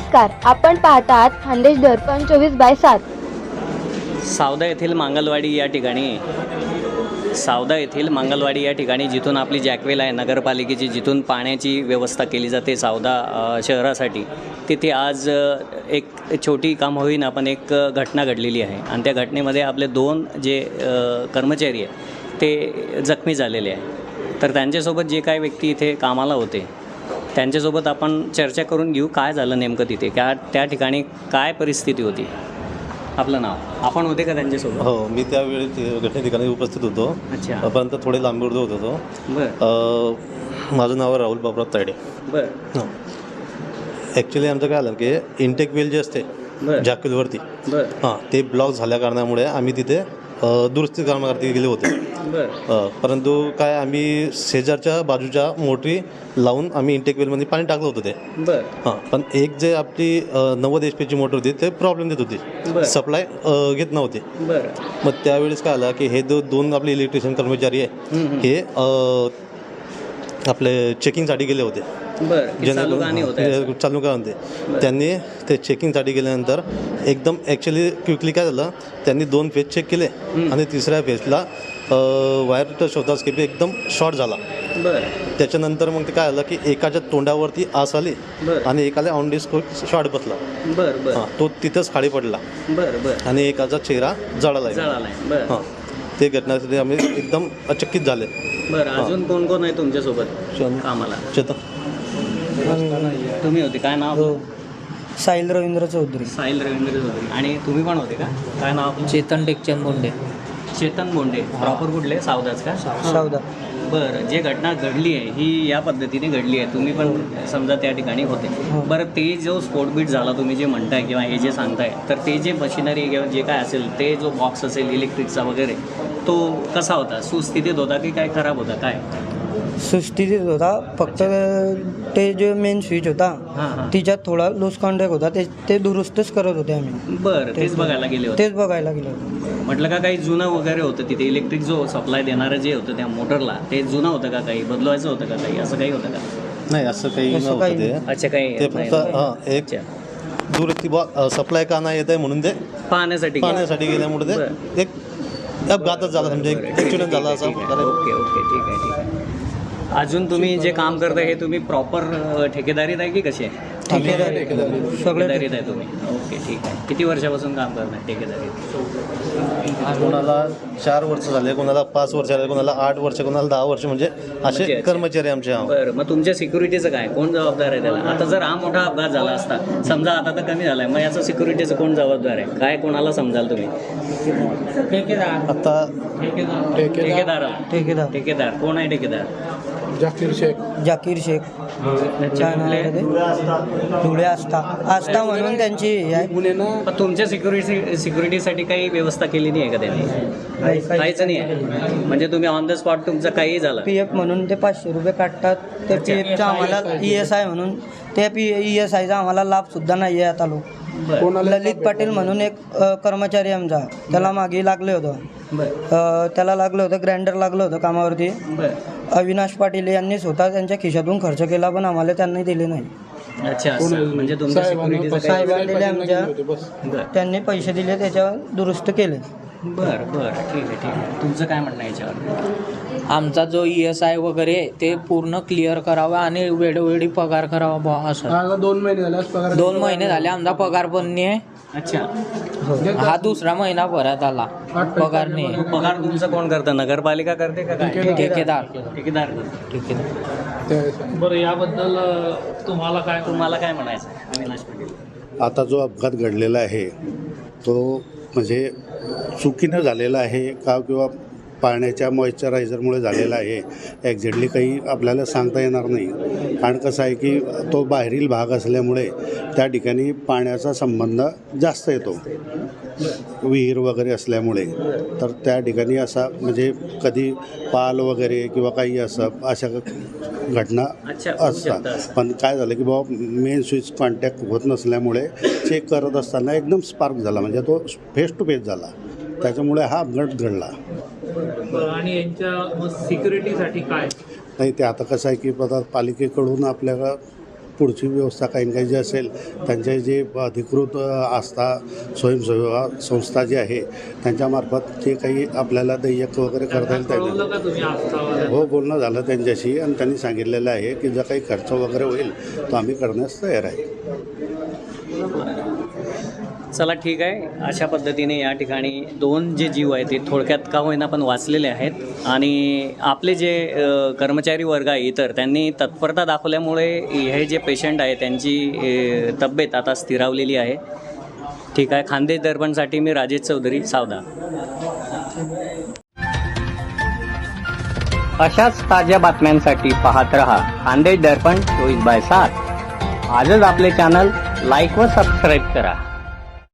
नमस्कार आपण पाहतात खानदेश दर्पण चोवीस बाय सात. सावदा येथील मांगलवाडी या ठिकाणी सावदा येथील मंगलवाडी या ठिकाणी जिथून आपली जॅकवेल आहे नगरपालिकेची जिथून पाण्याची व्यवस्था केली जाते सावदा शहरासाठी तिथे आज एक छोटी काम होईन आपण एक घटना घडलेली आहे. आणि त्या घटनेमध्ये आपले दोन जे कर्मचारी आहेत ते जखमी झालेले आहे तर त्यांच्यासोबत जे काही व्यक्ती इथे कामाला होते त्यांच्यासोबत आपण चर्चा करून घेऊ काय झालं नेमकं तिथे? त्या त्या ठिकाणी काय परिस्थिती होती? आपलं नाव. आपण होते का त्यांच्यासोबत? हो मी त्यावेळी घटने ठिकाणी उपस्थित होतो. अच्छा. परंतु थोडे लांबूर होत होतो माझं नाव आहे राहुल बाबराव तायडे. बर. ॲक्च्युली आमचं काय झालं की इंटेक वेल जे असते बर. हां ते ब्लॉक झाल्या कारणामुळे आम्ही तिथे दुरुस्ती कामासाठी गेले होते. अ, परंतु काय आम्ही शेजारच्या बाजूच्या मोटरी लावून आम्ही इंटेक वेलमध्ये पाणी टाकलं होतं ते. बर. हां पण एक जे आपली अ, नव्वद एच पीची मोटर होती ते प्रॉब्लेम देत. होती. सप्लाय घेत नव्हते. बर. मग त्यावेळेस काय आलं की हे दो दोन आपले इलेक्ट्रिशियन कर्मचारी आहे हे अ, आपले चेकिंगसाठी गेले होते. बर की चालू गाणी होत त्यांनी ते चेकिंगसाठी गेल्यानंतर एकदम ॲक्च्युली क्विकली काय झालं त्यांनी दोन फेज चेक केले आणि तिसऱ्या फेजला वायर टच होताच की एकदम शॉर्ट झाला. बर. त्याच्यानंतर मग ते काय झालं की एकाच्या तोंडावरती आस आली आणि एकाला ऑन डिस्को शॉर्ट बसला. तो तिथंच खाली पडला. बर बर. आणि एकाचा चेहरा जळाला हां ते घटनासाठी आम्ही एकदम अचकित झाले. बर अजून कोण कोण आहे तुमच्यासोबत कामाला? चेतन. तुम्ही होते काय नाव? हो. साहिल रवींद्र चौधरी. साहिल रवींद्र चौधरी. आणि तुम्ही पण होते का? काय नाव आपलं? चेतन टेकचंद बोंडे. चेतन बोंडे. प्रॉपर कुठले? सावदाच का? सावदा. बरं जे घटना घडली आहे ही या पद्धतीने घडली आहे. तुम्ही पण समजा त्या ठिकाणी होते. बरं ते जो स्फोटबीट झाला तुम्ही जे म्हणताय किंवा हे जे सांगताय तर ते जे मशिनरी किंवा जे काय असेल ते जो बॉक्स असेल इलेक्ट्रिकचा वगैरे तो कसा होता? सुस्थितीत होता की काय खराब होता? काय? सुस्थितीत होता. फक्त ते जे मेन स्विच होता तिच्यात थोडा लूज कॉन्टॅक्ट होता. ते ते दुरुस्तच करत होते आम्ही. बरं तेच बघायला गेले होते. तेच बघायला गेलो म्हटलं का काही जुनं वगैरे होतं तिथे? इलेक्ट्रिक जो सप्लाय देणारं जे होतं त्या मोटरला ते जुनं होतं का काही? बदलवायचं होतं का काही? असं काही होतं का? नाही असं काही नव्हतं ते. अच्छा काही ते. फक्त हां एक दुरुस्ती बॉ सप्लाय का नाही येत आहे म्हणून ते पाहण्यासाठी गेले. पाण्यासाठी गेल्यामुळे ते. एक अपघातच झाला समजा एक ऍक्सिडेंट झाला असा ओके ओके ठीक आहे ठीक आहे. अजून तुम्ही जे काम करता हे तुम्ही प्रॉपर ठेकेदारीत आहे की कसे ठेकेदारी सगळे ठेकेदारीत आहे तुम्ही. ओके ठीक आहे. किती वर्षापासून काम करताय ठेकेदारीत? कोणाला चार वर्ष झाले कोणाला पाच वर्ष झाले कोणाला आठ वर्ष कोणाला दहा वर्ष म्हणजे म्हणजे असे. अच्छा. कर्मचारी आमचे हा बरं मग तुमच्या सिक्युरिटीचं काय? कोण जबाबदार आहे त्याला? आता जर हा मोठा अपघात झाला असता समजा आता तर कमी झालाय मग याचं सिक्युरिटीचं कोण जबाबदार आहे? काय कोणाला समजाल तुम्ही? आता ठेकेदार. ठेकेदार. ठेकेदार. कोण आहे ठेकेदार? जाकीर शेख. आहे ते? धुळे आस्था. आस्था म्हणून त्यांची हे आहे. पण तुमच्या सिक्युरिटी सिक्युरिटीसाठी काही व्यवस्था केली नाही आहे का त्यांनी? काहीच नाही आहे. म्हणजे तुम्ही ऑन द स्पॉट तुमचं काही झालं. पी एफ म्हणून ते पाचशे रुपये काढतात. ते पी एफचा आम्हाला ई एस आय म्हणून ते पी ई एस आयचा आम्हाला लाभ सुद्धा नाही आहे आता लोक. ललित पाटील म्हणून एक अ, कर्मचारी आमचा. त्याला मागे लागले होतं. बरं. अ, त्याला लागलं होतं ग्राइंडर लागलं होतं कामावरती. बरं. अविनाश पाटील यांनी स्वतः त्यांच्या खिशातून खर्च केला पण आम्हाला त्यांनी दिले नाही. अच्छा असं. म्हणजे तुमच्या सिक्युरिटीचं काही साहेबांनी दिले आमच्या बरं. त्यांनी पैसे दिले त्याच्यावर दुरुस्त केले. बरं बरं. ठीक आहे ठीक आहे. तुमचं काय म्हणणं आहे याच्यावर? आमचा जो ई एस आय वगैरे आहे, ते पूर्ण क्लिअर करावा आणि वेळोवेळी पगार करावा बुवा असं. दोन महिने झाले आज पगार दोन महिने झाले. आमचा पगार पण नाही आहे अच्छा. हा. दुसरा महिना भरात आला. पगार नाही आहे. पगार तुमचं कोण करतं? नगरपालिका करते का काय? ठेकेदार. ठेकेदार. करतो ठेकेदार. बरं याबद्दल अ, तुम्हाला काय तुम्हाला काय म्हणायचं? आहे, अविनाश पाटील. आता जो अपघात घडलेला आहे तो म्हणजे चुकीनं झालेलं आहे का किंवा पाण्याच्या मॉइश्चरायझरमुळे झालेला आहे. एक्झॅक्टली काही आपल्याला सांगता येणार नाही. कारण कसं आहे की तो बाहेरील भाग असल्यामुळे त्या ठिकाणी पाण्याचा संबंध जास्त येतो. विहीर वगैरे असल्यामुळे. तर त्या ठिकाणी असा म्हणजे कधी पाल वगैरे किंवा काही असं अशा घटना असतात. असं. पण काय झालं की बाबा मेन स्विच कॉन्टॅक्ट होत नसल्यामुळे चेक करत असताना एकदम स्पार्क झाला. म्हणजे तो फेस टू फेस झाला. त्याच्यामुळे हा अपघात घडला. आणि यांच्या सिक्युरिटीसाठी काय? नाही ते आता कसं आहे की आता पालिकेकडून आपल्याला पुढची व्यवस्था काही काही जी असेल त्यांचे जे अधिकृत आस्था स्वयंसेवा संस्था जी आहे त्यांच्यामार्फत जे काही आपल्याला देयक वगैरे करता येईल त्यांनी हो बोलणं झालं त्यांच्याशी आणि त्यांनी सांगितलेलं आहे की जर काही खर्च वगैरे होईल तो आम्ही करण्यास तयार आहे. चला ठीक आहे. अशा पद्धतीने या ठिकाणी दोन जे जीव आहेत ते थोडक्यात का होईना पण वाचलेले आहेत. आणि आपले जे कर्मचारी वर्ग आहे इतर त्यांनी तत्परता दाखवल्यामुळे हे जे पेशंट आहे त्यांची तब्येत आता स्थिरावलेली आहे. ठीक आहे. खानदेश दर्पणसाठी मी राजेश चौधरी सावदा अशाच ताज्या बातम्यांसाठी पाहत रहा खानदेश दर्पण चोवीस बाय सात. आजच आपले चॅनल लाईक व सबस्क्राईब करा.